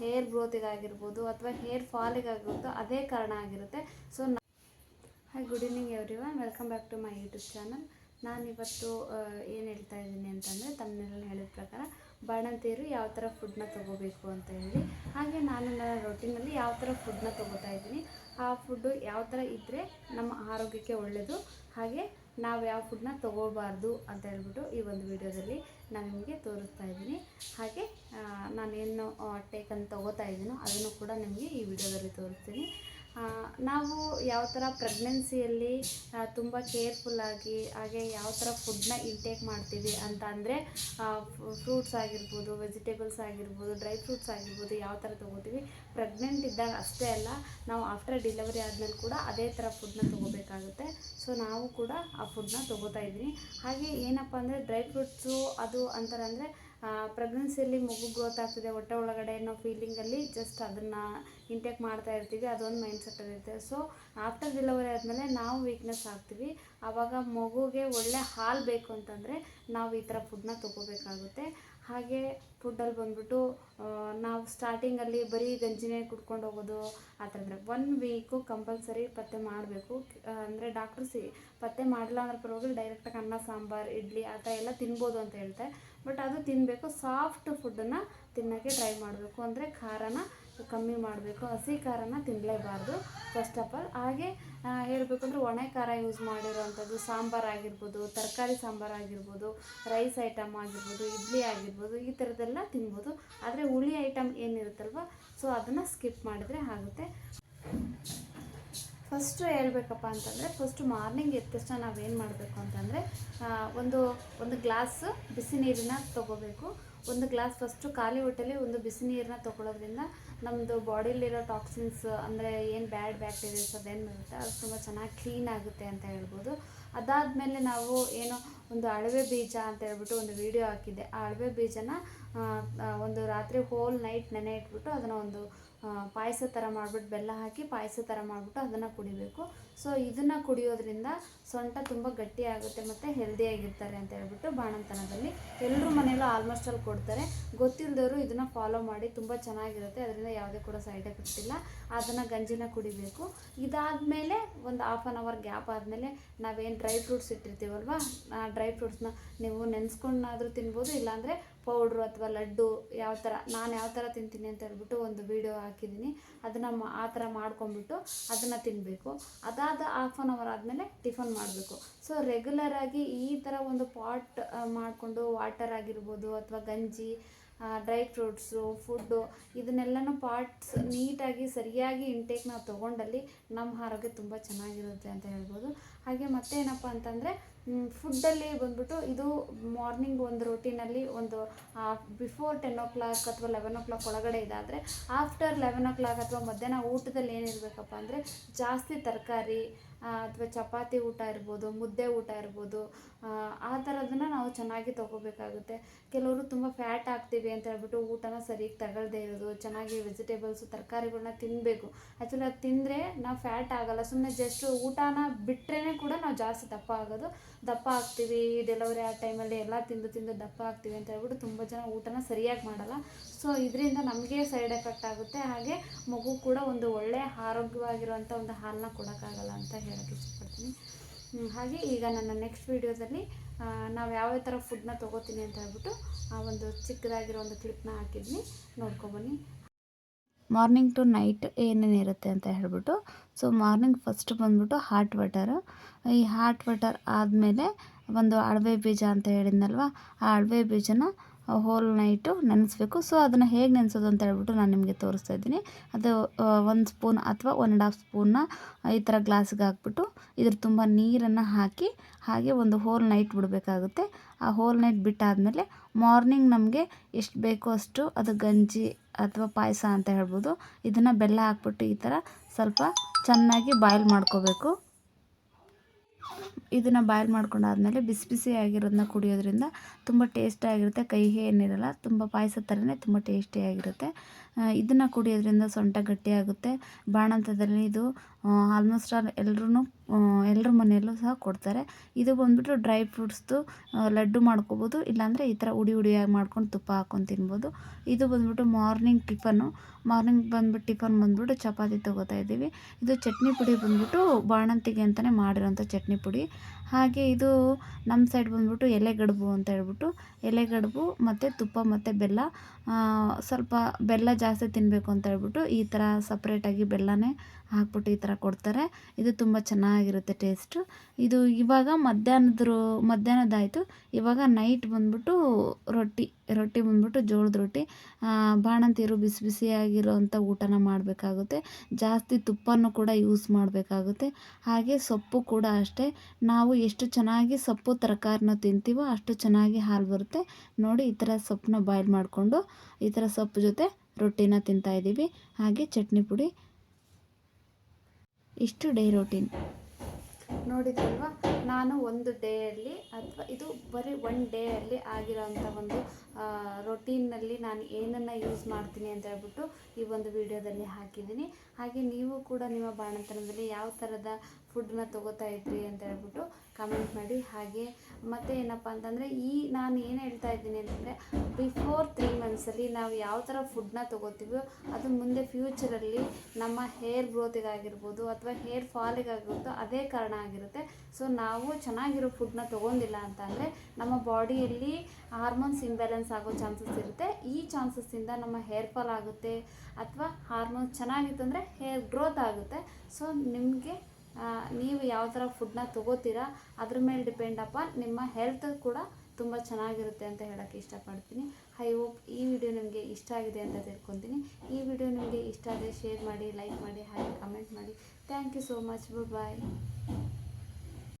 Hair ಗ್ರೋತಿಗಾಗಿರ್ಬೋದು ಅಥವಾ hair ಫಾಲಿಗಾಗಿರ್ಬೋದು ಅದೇ ಕಾರಣ ಆಗಿರುತ್ತೆ. So hi good evening everyone welcome back to my YouTube channel ನಾನಿವತ್ತು ಏನು ಹೇಳ್ತಾ ಇದ್ದೀನಿ ಅಂತಂದರೆ ತಮ್ಮನೆಲ್ಲ ಹೇಳಿದ ಪ್ರಕಾರ ಬಾಣಂತಿಯರು ಯಾವ ಥರ ಫುಡ್ನ ತೊಗೋಬೇಕು ಅಂತ ಹೇಳಿ. ಹಾಗೆ ನಾನು ನನ್ನ ರೊಟೀನಲ್ಲಿ ಯಾವ ಥರ ಫುಡ್ನ ತೊಗೋತಾ ಇದ್ದೀನಿ. ಆ ಫುಡ್ಡು ಯಾವ ಥರ ಇದ್ದರೆ ನಮ್ಮ ಆರೋಗ್ಯಕ್ಕೆ ಒಳ್ಳೆಯದು ಹಾಗೆ ನಾವು ಯಾವ ಫುಡ್ನ ತೊಗೋಬಾರ್ದು ಅಂತ ಹೇಳ್ಬಿಟ್ಟು ಈ ಒಂದು ವಿಡಿಯೋದಲ್ಲಿ ನಾನು ನಿಮಗೆ ತೋರಿಸ್ತಾ ಇದ್ದೀನಿ. ಹಾಗೆ ನಾನೇನು ಟೇಕನ್ನು ತೊಗೋತಾ ಇದ್ದೀನೋ ಅದನ್ನು ಕೂಡ ನಿಮಗೆ ಈ ವಿಡಿಯೋದಲ್ಲಿ ತೋರಿಸ್ತೀನಿ. ನಾವು ಯಾವ ಥರ ಪ್ರೆಗ್ನೆನ್ಸಿಯಲ್ಲಿ ತುಂಬ ಕೇರ್ಫುಲ್ಲಾಗಿ ಹಾಗೆ ಯಾವ ಥರ ಫುಡ್ನ ಇಂಟೇಕ್ ಮಾಡ್ತೀವಿ ಅಂತ ಅಂದರೆ ಫ್ರೂಟ್ಸ್ ಆಗಿರ್ಬೋದು ವೆಜಿಟೇಬಲ್ಸ್ ಆಗಿರ್ಬೋದು ಡ್ರೈ ಫ್ರೂಟ್ಸ್ ಆಗಿರ್ಬೋದು, ಯಾವ ಥರ ತೊಗೋತೀವಿ. ಪ್ರೆಗ್ನೆಂಟ್ ಇದ್ದಾಗ ಅಷ್ಟೇ ಅಲ್ಲ, ನಾವು ಆಫ್ಟರ್ ಡೆಲಿವರಿ ಆದಮೇಲೆ ಕೂಡ ಅದೇ ಥರ ಫುಡ್ನ ತೊಗೋಬೇಕಾಗುತ್ತೆ. ಸೊ ನಾವು ಕೂಡ ಆ ಫುಡ್ನ ತೊಗೋತಾ ಇದ್ದೀನಿ ಹಾಗೆ ಏನಪ್ಪ ಅಂದರೆ ಡ್ರೈ ಫ್ರೂಟ್ಸು ಅದು ಅಂತಾರೆ ಅಂದರೆ ಪ್ರೆಗ್ನೆನ್ಸಿಯಲ್ಲಿ ಮಗು ಗ್ರೋತ್ ಆಗ್ತಿದೆ, ಹೊಟ್ಟೆ ಒಳಗಡೆ ಅನ್ನೋ ಫೀಲಿಂಗಲ್ಲಿ ಜಸ್ಟ್ ಅದನ್ನು ಇಂಟೇಕ್ ಮಾಡ್ತಾ ಇರ್ತೀವಿ, ಅದೊಂದು ಮೈಂಡ್ ಸೆಟ್ ಇರುತ್ತೆ. ಸೊ ಆಫ್ಟರ್ ಡೆಲಿವರಿ ಆದಮೇಲೆ ನಾವು ವೀಕ್ನೆಸ್ ಆಗ್ತೀವಿ. ಆವಾಗ ಮಗುಗೆ ಒಳ್ಳೆ ಹಾಲು ಬೇಕು ಅಂತಂದರೆ ನಾವು ಈ ಥರ ಫುಡ್ನ ತೊಗೋಬೇಕಾಗುತ್ತೆ. ಹಾಗೆ ಫುಡ್ಡಲ್ಲಿ ಬಂದ್ಬಿಟ್ಟು ನಾವು ಸ್ಟಾರ್ಟಿಂಗಲ್ಲಿ ಬರೀ ಗಂಜಿನೇ ಕುಡ್ಕೊಂಡು ಹೋಗೋದು, ಆ ಥರ ಅಂದರೆ ಒನ್ ವೀಕು ಕಂಪಲ್ಸರಿ ಪತ್ತೆ ಮಾಡಬೇಕು. ಅಂದರೆ ಡಾಕ್ಟ್ರು ಸಿ ಪತ್ತೆ ಮಾಡಿಲ್ಲ ಅಂದ್ರೆ ಪರವಾಗಿಲ್ಲ ಡೈರೆಕ್ಟಾಗಿ ಅನ್ನ, ಸಾಂಬಾರು, ಇಡ್ಲಿ ಆ ಥರ ಎಲ್ಲ ತಿನ್ಬೋದು ಅಂತ ಹೇಳ್ತಾರೆ. ಬಟ್ ಅದು ತಿನ್ನಬೇಕು ಸಾಫ್ಟ್ ಫುಡ್ಡನ್ನು ತಿನ್ನೋಕ್ಕೆ ಟ್ರೈ ಮಾಡಬೇಕು. ಅಂದರೆ ಖಾರನ ಕಮ್ಮಿ ಮಾಡಬೇಕು, ಹಸಿ ಖಾರನ ತಿನ್ನಲೇಬಾರ್ದು ಫಸ್ಟ್ ಆಫ್ ಆಲ್ ಹಾಗೆ ಹೇಳಬೇಕು ಅಂದರೆ ಒಣ ಖಾರ ಯೂಸ್ ಮಾಡಿರೋವಂಥದ್ದು ಸಾಂಬಾರು ಆಗಿರ್ಬೋದು, ತರಕಾರಿ ಸಾಂಬಾರು ಆಗಿರ್ಬೋದು ರೈಸ್ ಐಟಮ್ ಆಗಿರ್ಬೋದು, ಇಡ್ಲಿ ಆಗಿರ್ಬೋದು, ಈ ಥರದ್ದೆಲ್ಲ ತಿನ್ಬೋದು. ಆದರೆ ಹುಳಿ ಐಟಮ್ ಏನಿರುತ್ತಲ್ವ ಸೊ ಅದನ್ನು ಸ್ಕಿಪ್ ಮಾಡಿದರೆ ಆಗುತ್ತೆ. ಫಸ್ಟು ಹೇಳ್ಬೇಕಪ್ಪ ಅಂತಂದರೆ ಫಸ್ಟು ಮಾರ್ನಿಂಗ್ ಎದ್ದ ತಕ್ಷಣ ನಾವೇನು ಮಾಡಬೇಕು ಅಂತಂದರೆ ಒಂದು ಒಂದು ಗ್ಲಾಸ್ ಬಿಸಿ ನೀರನ್ನ ತೊಗೋಬೇಕು. ಒಂದು ಗ್ಲಾಸ್ ಫಸ್ಟು ಖಾಲಿ ಹೊಟ್ಟೆಲಿ ಒಂದು ಬಿಸಿ ನೀರನ್ನ ತೊಗೊಳೋದ್ರಿಂದ ನಮ್ಮದು ಬಾಡಿಲಿರೋ ಟಾಕ್ಸಿನ್ಸ್ ಅಂದರೆ ಏನು ಬ್ಯಾಡ್ ಬ್ಯಾಕ್ಟೀರಿಯಾಸ್ ಅದೇನು ಬರುತ್ತೆ ಅದು ತುಂಬ ಚೆನ್ನಾಗಿ ಕ್ಲೀನ್ ಆಗುತ್ತೆ ಅಂತ ಹೇಳ್ಬೋದು. ಅದಾದಮೇಲೆ ನಾವು ಏನೋ ಒಂದು ಅಳವೆ ಬೀಜ ಅಂತ ಹೇಳ್ಬಿಟ್ಟು ಒಂದು ವಿಡಿಯೋ ಹಾಕಿದ್ದೆ. ಆ ಅಳವೆ ಬೀಜನ ಒಂದು ರಾತ್ರಿ ಹೋಲ್ ನೈಟ್ ನೆನೆ ಇಟ್ಬಿಟ್ಟು ಅದನ್ನು ಒಂದು ಪಾಯಸ ಥರ ಮಾಡಿಬಿಟ್ಟು ಬೆಲ್ಲ ಹಾಕಿ ಪಾಯಸ ಥರ ಮಾಡಿಬಿಟ್ಟು ಅದನ್ನು ಕುಡಿಬೇಕು. ಸೊ ಇದನ್ನು ಕುಡಿಯೋದ್ರಿಂದ ಸೊಂಟ ತುಂಬ ಗಟ್ಟಿ ಆಗುತ್ತೆ ಮತ್ತು ಹೆಲ್ದಿಯಾಗಿರ್ತಾರೆ ಅಂತ ಹೇಳ್ಬಿಟ್ಟು ಬಾಣಂತನದಲ್ಲಿ ಎಲ್ಲರೂ ಮನೆಯಲ್ಲೂ ಆಲ್ಮೋಸ್ಟ್ ಅಲ್ಲಿ ಕೊಡ್ತಾರೆ. ಗೊತ್ತಿಲ್ಲದವರು ಇದನ್ನು ಫಾಲೋ ಮಾಡಿ ತುಂಬ ಚೆನ್ನಾಗಿರುತ್ತೆ. ಅದರಿಂದ ಯಾವುದೇ ಕೂಡ ಸೈಡ್ ಎಫೆಕ್ಟ್ ಇಲ್ಲ. ಅದನ್ನು ಗಂಜಿನ ಕುಡಿಬೇಕು. ಇದಾದಮೇಲೆ ಒಂದು ಹಾಫ್ ಆನ್ ಅವರ್ ಗ್ಯಾಪ್ ಆದಮೇಲೆ ನಾವೇನು ಡ್ರೈ ಫ್ರೂಟ್ಸ್ ಇಟ್ಟಿರ್ತೀವಲ್ವ? ಆ ಡ್ರೈ ಫ್ರೂಟ್ಸ್ನ ನೀವು ನೆನೆಸ್ಕೊಂಡಾದರೂ ತಿನ್ಬೋದು, ಇಲ್ಲಾಂದರೆ ಪೌಡ್ರು ಅಥವಾ ಲಡ್ಡು ಯಾವ ಥರ, ನಾನು ಯಾವ ಥರ ತಿಂತೀನಿ ಅಂತ ಹೇಳ್ಬಿಟ್ಟು ಒಂದು ವೀಡಿಯೋ ಹಾಕಿದ್ದೀನಿ. ಅದನ್ನು ಆ ಥರ ಮಾಡ್ಕೊಂಬಿಟ್ಟು ಅದನ್ನು ತಿನ್ನಬೇಕು ಅದಾದ ಹಾಫ್ ಆನ್ ಅವರ್ ಆದಮೇಲೆ ಟಿಫನ್ ಮಾಡಬೇಕು. ಸೊ ರೆಗ್ಯುಲರಾಗಿ ಈ ಥರ ಒಂದು ಪಾಟ್ ಮಾಡಿಕೊಂಡು ವಾಟರ್ ಆಗಿರ್ಬೋದು ಅಥವಾ ಗಂಜಿ ಡ್ರೈ ಫ್ರೂಟ್ಸು ಫುಡ್ಡು ಇದನ್ನೆಲ್ಲನೂ ಪಾರ್ಟ್ಸ್ ನೀಟಾಗಿ ಸರಿಯಾಗಿ ಇಂಟೇಕ್ ನಾವು ತೊಗೊಂಡಲ್ಲಿ ನಮ್ಮ ಆರೋಗ್ಯ ತುಂಬ ಚೆನ್ನಾಗಿರುತ್ತೆ ಅಂತ ಹೇಳ್ಬೋದು. ಹಾಗೆ ಮತ್ತೆ ಏನಪ್ಪ ಅಂತಂದರೆ ಫುಡ್ಡಲ್ಲಿ ಬಂದ್ಬಿಟ್ಟು ಇದು ಮಾರ್ನಿಂಗ್ ಒಂದು ರೊಟೀನಲ್ಲಿ ಒಂದು ಬಿಫೋರ್ ಟೆನ್ ಓ ಕ್ಲಾಕ್ ಅಥವಾ ಲೆವೆನ್ ಓ ಕ್ಲಾಕ್ ಒಳಗಡೆ ಇದಾದರೆ ಆಫ್ಟರ್ ಲೆವೆನ್ ಓ ಕ್ಲಾಕ್ ಅಥವಾ ಮಧ್ಯಾಹ್ನ ಊಟದಲ್ಲಿ ಏನಿರಬೇಕಪ್ಪ ಅಂದರೆ ಜಾಸ್ತಿ ತರಕಾರಿ ಅಥವಾ ಚಪಾತಿ ಊಟ ಇರ್ಬೋದು ಮುದ್ದೆ ಊಟ ಇರ್ಬೋದು ಆ, ಥರದನ್ನು ನಾವು ಚೆನ್ನಾಗಿ ತೊಗೋಬೇಕಾಗುತ್ತೆ. ಕೆಲವರು ತುಂಬ ಫ್ಯಾಟ್ ಆಗ್ತೀವಿ ಅಂತ ಹೇಳ್ಬಿಟ್ಟು ಊಟನ ಸರಿಯಾಗಿ ತಗೊಳ್ದೇ ಇರೋದು ಚೆನ್ನಾಗಿ ವೆಜಿಟೇಬಲ್ಸು ತರಕಾರಿಗಳನ್ನ ತಿನ್ನಬೇಕು ಆ್ಯಕ್ಚುಲಿ ಅದು ತಿಂದರೆ ನಾವು ಫ್ಯಾಟ್ ಆಗಲ್ಲ ಸುಮ್ಮನೆ ಜಸ್ಟ್ ಊಟನ ಕೂಡ ನಾವು ಜಾಸ್ತಿ ದಪ್ಪ ಆಗೋದು. ದಪ್ಪ ಆಗ್ತೀವಿ, ಡೆಲಿವರಿ ಆ ಟೈಮಲ್ಲಿ ಎಲ್ಲ ತಿಂದು ತಿಂದು ದಪ್ಪ ಆಗ್ತೀವಿ ಅಂತ ಹೇಳ್ಬಿಟ್ಟು ತುಂಬ ಜನ ಊಟನ ಸರಿಯಾಗಿ ಮಾಡಲ್ಲ. ಸೊ ಇದರಿಂದ ನಮಗೆ ಸೈಡ್ ಎಫೆಕ್ಟ್ ಆಗುತ್ತೆ. ಹಾಗೆ ಮಗು ಕೂಡ ಒಂದು ಒಳ್ಳೆಯ ಆರೋಗ್ಯವಾಗಿರುವಂಥ ಒಂದು ಹಾಲನ್ನ ಕೊಡೋಕ್ಕಾಗಲ್ಲ ಅಂತ ಹೇಳೋಕ್ಕೆ ಇಷ್ಟಪಡ್ತೀನಿ. ಹಾಗೆ ಈಗ ನನ್ನ ನೆಕ್ಸ್ಟ್ ವೀಡಿಯೋದಲ್ಲಿ ನಾವು ಯಾವ ಥರ ಫುಡ್ನ ತೊಗೋತೀನಿ ಅಂತ ಹೇಳ್ಬಿಟ್ಟು, ಆ ಒಂದು ಚಿಕ್ಕದಾಗಿರೋ ಒಂದು ಕ್ಲಿಪ್ನ ಹಾಕಿದ್ನಿ. ನೋಡ್ಕೊಬನ್ನಿ ಮಾರ್ನಿಂಗ್ ಟು ನೈಟ್ ಏನೇನಿರುತ್ತೆ ಅಂತ ಹೇಳ್ಬಿಟ್ಟು ಸೊ ಮಾರ್ನಿಂಗ್ ಫಸ್ಟ್ ಬಂದ್ಬಿಟ್ಟು ಹಾಟ್ ವಾಟರ್ ಈ ಹಾಟ್ ವಾಟರ್ ಆದಮೇಲೆ ಒಂದು ಅಳವೆ ಬೀಜ ಅಂತ ಹೇಳಿದ್ನಲ್ವ, ಆ ಅಳವೆ ಬೀಜನ ಹೋಲ್ ನೈಟು ನೆನೆಸ್ಬೇಕು. ಸೊ ಅದನ್ನು ಹೇಗೆ ನೆನೆಸೋದು ಅಂತ ಹೇಳ್ಬಿಟ್ಟು ನಾನು ನಿಮಗೆ ತೋರಿಸ್ತಾ ಇದ್ದೀನಿ. ಅದು ಒಂದು ಸ್ಪೂನ್ ಅಥವಾ ಒನ್ ಆ್ಯಂಡ್ ಹಾಫ್ ಸ್ಪೂನ್ನ ಈ ಥರ ಗ್ಲಾಸ್ಗೆ ಹಾಕ್ಬಿಟ್ಟು ಇದ್ರ ತುಂಬ ನೀರನ್ನು ಹಾಕಿ, ಹಾಗೆ ಒಂದು ಹೋಲ್ ನೈಟ್ ಬಿಡಬೇಕಾಗುತ್ತೆ. ಆ ಹೋಲ್ ನೈಟ್ ಬಿಟ್ಟಾದಮೇಲೆ ಮಾರ್ನಿಂಗ್ ನಮಗೆ ಎಷ್ಟು ಬೇಕೋ ಅಷ್ಟು ಅದು ಗಂಜಿ ಅಥವಾ ಪಾಯಸ ಅಂತ ಹೇಳ್ಬೋದು. ಇದನ್ನು ಬೆಲ್ಲ ಹಾಕ್ಬಿಟ್ಟು ಈ ಥರ ಸ್ವಲ್ಪ ಚೆನ್ನಾಗಿ ಬಾಯ್ಲ್ ಮಾಡ್ಕೋಬೇಕು. ಇದನ್ನು ಬಾಯ್ಲ್ ಮಾಡ್ಕೊಂಡಾದ್ಮೇಲೆ ಬಿಸಿ ಬಿಸಿ ಆಗಿರೋದನ್ನ ಕುಡಿಯೋದ್ರಿಂದ ತುಂಬ ಟೇಸ್ಟಾಗಿರುತ್ತೆ ಕಹಿಗೆ ಏನಿರಲ್ಲ, ತುಂಬ ಪಾಯಸ ಥರನೇ ತುಂಬ ಟೇಸ್ಟಿಯಾಗಿರುತ್ತೆ ಇದನ್ನು ಕುಡಿಯೋದ್ರಿಂದ ಸೊಂಟ ಗಟ್ಟಿಯಾಗುತ್ತೆ ಬಾಣಂತದಲ್ಲಿ ಇದು ಆಲ್ಮೋಸ್ಟ್ ಆಲ್ ಎಲ್ರೂ ಎಲ್ಲರ ಮನೆಯಲ್ಲೂ ಸಹ ಕೊಡ್ತಾರೆ. ಇದು ಬಂದುಬಿಟ್ಟು ಡ್ರೈ ಫ್ರೂಟ್ಸ್ದು ಲಡ್ಡು ಮಾಡ್ಕೋಬೋದು, ಇಲ್ಲಾಂದರೆ ಈ ಥರ ಉಡಿ ಉಡಿಯಾಗಿ ಮಾಡ್ಕೊಂಡು ತುಪ್ಪ ಹಾಕ್ಕೊಂಡು ತಿನ್ಬೋದು. ಇದು ಬಂದುಬಿಟ್ಟು ಮಾರ್ನಿಂಗ್ ಟಿಫನ್ನು ಮಾರ್ನಿಂಗ್ ಬಂದ್ಬಿಟ್ಟು ಟಿಫನ್ ಬಂದ್ಬಿಟ್ಟು ಚಪಾತಿ ತೊಗೋತಾ ಇದ್ದೀವಿ. ಇದು ಚಟ್ನಿ ಪುಡಿ ಬಂದುಬಿಟ್ಟು ಬಾಣಂತಿಗೆ ಅಂತಲೇ ಮಾಡಿರೋಂಥ ಚಟ್ನಿ ಪುಡಿ. ಹಾಗೆ ಇದು ನಮ್ಮ ಸೈಡ್ ಬಂದ್ಬಿಟ್ಟು ಎಲೆಗಡುಬು ಅಂತ ಹೇಳ್ಬಿಟ್ಟು ಎಲೆಗಡುಬು ಮತ್ತು ತುಪ್ಪ ಮತ್ತು ಬೆಲ್ಲ ಸ್ವಲ್ಪ ಬೆಲ್ಲ ಜಾಸ್ತಿ ತಿನ್ನಬೇಕು ಅಂತ ಹೇಳ್ಬಿಟ್ಟು ಈ ಥರ ಸಪ್ರೇಟಾಗಿ ಬೆಲ್ಲನೇ ಹಾಕ್ಬಿಟ್ಟು ಈ ಥರ ಕೊಡ್ತಾರೆ. ಇದು ತುಂಬ ಚೆನ್ನಾಗಿರುತ್ತೆ ಟೇಸ್ಟು. ಇದು ಇವಾಗ ಮಧ್ಯಾಹ್ನದ್ರು ಮಧ್ಯಾಹ್ನದಾಯಿತು ಇವಾಗ ನೈಟ್ ಬಂದ್ಬಿಟ್ಟು ರೊಟ್ಟಿ ರೊಟ್ಟಿ ಬಂದ್ಬಿಟ್ಟು ಜೋಳದ ರೊಟ್ಟಿ. ಬಾಣಂತಿರು ಬಾಣಂತಿಯರು ಬಿಸಿ ಬಿಸಿಯಾಗಿರೋವಂಥ ಊಟನ ಮಾಡಬೇಕಾಗುತ್ತೆ. ಜಾಸ್ತಿ ತುಪ್ಪನೂ ಕೂಡ ಯೂಸ್ ಮಾಡಬೇಕಾಗುತ್ತೆ. ಹಾಗೆ ಸೊಪ್ಪು ಕೂಡ ಅಷ್ಟೇ. ನಾವು ಎಷ್ಟು ಚೆನ್ನಾಗಿ ಸೊಪ್ಪು ತರಕಾರಿನ ತಿಂತೀವೋ ಅಷ್ಟು ಚೆನ್ನಾಗಿ ಹಾಲು ಬರುತ್ತೆ. ನೋಡಿ, ಈ ಥರ ಸೊಪ್ಪನ್ನ ಬಾಯ್ಲ್ ಮಾಡಿಕೊಂಡು ಈ ಥರ ಸೊಪ್ಪು ಜೊತೆ ರೊಟ್ಟಿನ ತಿಂತಾಯಿದ್ದೀವಿ ಹಾಗೆ ಚಟ್ನಿ ಪುಡಿ ಇಷ್ಟು ಡೇ ರೋಟೀನ್ ನೋಡಿದ್ರಲ್ವಾ? ನಾನು ಒಂದು ಡೇಯಲ್ಲಿ ಅಥವಾ ಇದು ಬರೀ ಒನ್ ಡೇಯಲ್ಲಿ ಆಗಿರೋಂಥ ಒಂದು ರೊಟೀನಲ್ಲಿ ನಾನು ಏನನ್ನು ಯೂಸ್ ಮಾಡ್ತೀನಿ ಅಂತ ಹೇಳ್ಬಿಟ್ಟು ಈ ಒಂದು ವಿಡಿಯೋದಲ್ಲಿ ಹಾಕಿದ್ದೀನಿ. ಹಾಗೆ ನೀವು ಕೂಡ ನಿಮ್ಮ ಬಾಣಂತನದಲ್ಲಿ ಯಾವ ಥರದ ಫುಡ್ನ ತೊಗೋತಾ ಇದ್ರಿ ಅಂತ ಹೇಳ್ಬಿಟ್ಟು ಕಮೆಂಟ್ ಮಾಡಿ. ಹಾಗೆ ಮತ್ತು ಏನಪ್ಪ ಅಂತಂದರೆ ಈ ನಾನು ಏನು ಹೇಳ್ತಾ ಇದ್ದೀನಿ ಅಂತಂದರೆ ಬಿಫೋರ್ ತ್ರೀ ಮಂತ್ಸಲ್ಲಿ ನಾವು ಯಾವ ಥರ ಫುಡ್ನ ತೊಗೋತೀವೋ ಅದು ಮುಂದೆ ಫ್ಯೂಚರಲ್ಲಿ ನಮ್ಮ ಹೇರ್ ಗ್ರೋತಿಗಾಗಿರ್ಬೋದು ಅಥವಾ ಹೇರ್ ಫಾಲಿಗಾಗಿರ್ಬೋದು ಅದೇ ಕಾರಣ ಆಗಿರುತ್ತೆ. ಸೊ ನಾವು ಚೆನ್ನಾಗಿರೋ ಫುಡ್ನ ತೊಗೊಂಡಿಲ್ಲ ಅಂತ ಅಂದರೆ ನಮ್ಮ ಬಾಡಿಯಲ್ಲಿ ಹಾರ್ಮೋನ್ಸ್ ಇಂಬ್ಯಾಲೆನ್ಸ್ ಆಗೋ ಚಾನ್ಸಸ್ ಇರುತ್ತೆ. ಈ ಚಾನ್ಸಸ್ಸಿಂದ ನಮ್ಮ ಹೇರ್ ಫಾಲ್ ಆಗುತ್ತೆ ಅಥವಾ ಹಾರ್ಮೋನ್ಸ್ ಚೆನ್ನಾಗಿತ್ತು ಅಂದರೆ ಹೇರ್ ಗ್ರೋತ್ ಆಗುತ್ತೆ. ಸೊ ನಿಮಗೆ ನೀವು ಯಾವ ಥರ ಫುಡ್ನ ತೊಗೋತೀರಾ, ಅದ್ರ ಮೇಲೆ ಡಿಪೆಂಡ್ ಅಪ್ಪ ನಿಮ್ಮ ಹೆಲ್ತ್ ಕೂಡ ತುಂಬ ಚೆನ್ನಾಗಿರುತ್ತೆ ಅಂತ ಹೇಳೋಕ್ಕೆ ಇಷ್ಟಪಡ್ತೀನಿ. ಐ ಹೋಪ್ ಈ ವಿಡಿಯೋ ನಿಮಗೆ ಇಷ್ಟ ಆಗಿದೆ ಅಂತ ತಿಳ್ಕೊತೀನಿ. ಈ ವಿಡಿಯೋ ನಿಮಗೆ ಇಷ್ಟ ಆದರೆ ಶೇರ್ ಮಾಡಿ ಲೈಕ್ ಮಾಡಿ, ಹಾಗೆ ಕಮೆಂಟ್ ಮಾಡಿ. Thank you so much bye